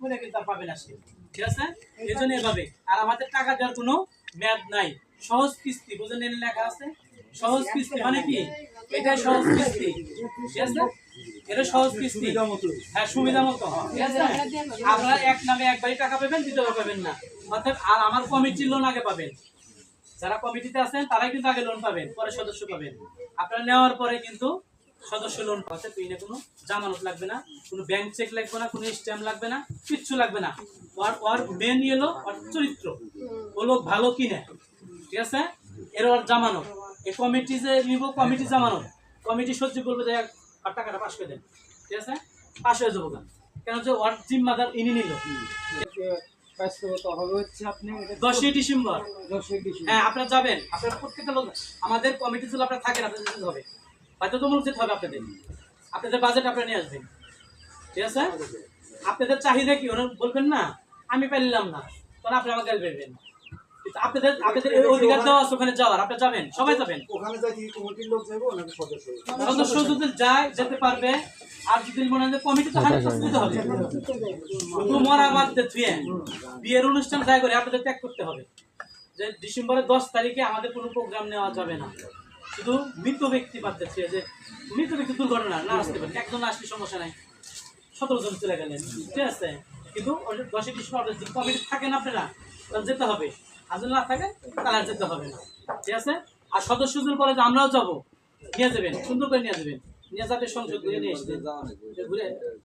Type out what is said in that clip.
মনে হ্যাঁ আপনারা এক নামে একবারই টাকা পাবেন পাবেন না। অর্থাৎ আর আমার কমিটির লোন আগে পাবেন। যারা কমিটিতে আছেন, তারাই কিন্তু আগে লোন পাবেন, পরে সদস্য পাবেন। আপনারা নেওয়ার পরে কিন্তু সদস্য লোন পাচ্ছে পিনে কোনো জামানত লাগবে না কোনো ব্যাংক চেক লাগবে না কোনো স্ট্যাম্প লাগবে না কিচ্ছু লাগবে না। ওর ওর মেন এলো ওর চরিত্র। ও লোক ভালো কিনে? ঠিক আছে? এর ওর জামানত। এই কমিটি যে নিব কমিটি জামানত। কমিটি সহ্য করবে যে আর টাকাটা পাস করে দেন। ঠিক আছে? পাস হয়ে যাব কেন কেন যে ওর জিম্মাদার ইনি নিল। দশই ডিসেম্বর। হ্যাঁ আপনারা যাবেন। আপনারা প্রত্যেকটা লোক আমাদের কমিটি ছিল আপনারা থাকেন আপনাদের হবে। বাধ্যতামূলক যেতে হবে আপনাদের। আপনাদের বাজেট আপনারা নিয়ে আসবেন। ঠিক আছে? আপনাদের চাহিদা কি? ওরা বলবেন না আমি পারলাম না। তখন আপনি আমাকে বলবেন কিন্তু আপনাদের আপনাদের অধিকার দেওয়া আছে ওখানে যাওয়ার। আপনি যাবেন সবাই যাবেন। ওখানে যাই কমিটির লোক যাব নাকি সদস্য? সদস্য যদি যায় যেতে পারবে। আর যদি মনে হয় কমিটি তো হান্ড্রেড হবে। শুধু মরা বাদ ধুয়ে বিয়ের অনুষ্ঠান যাই করে আপনাদের ত্যাগ করতে হবে। যে ডিসেম্বরের দশ তারিখে আমাদের কোনো প্রোগ্রাম নেওয়া যাবে না। শুধু মৃত ব্যক্তি বাদ দিচ্ছে যে মৃত ব্যক্তি দুর্ঘটনা, না আসতে পারে, একজন আসলে সমস্যা নাই। সতেরো জন চলে গেলেন, ঠিক আছে? কিন্তু ডিসেম্বর যে কমিটি থাকেন আপনারা, তাহলে যেতে হবে। আর যদি না থাকে তাহলে যেতে হবে না, ঠিক আছে? আর সদস্য সদস্যদের বলে যে আমরাও যাব, নিয়ে যাবেন, সুন্দর করে নিয়ে যাবেন। নিয়ে যাতে সংসদ ঘুরে নিয়ে এসে ঘুরে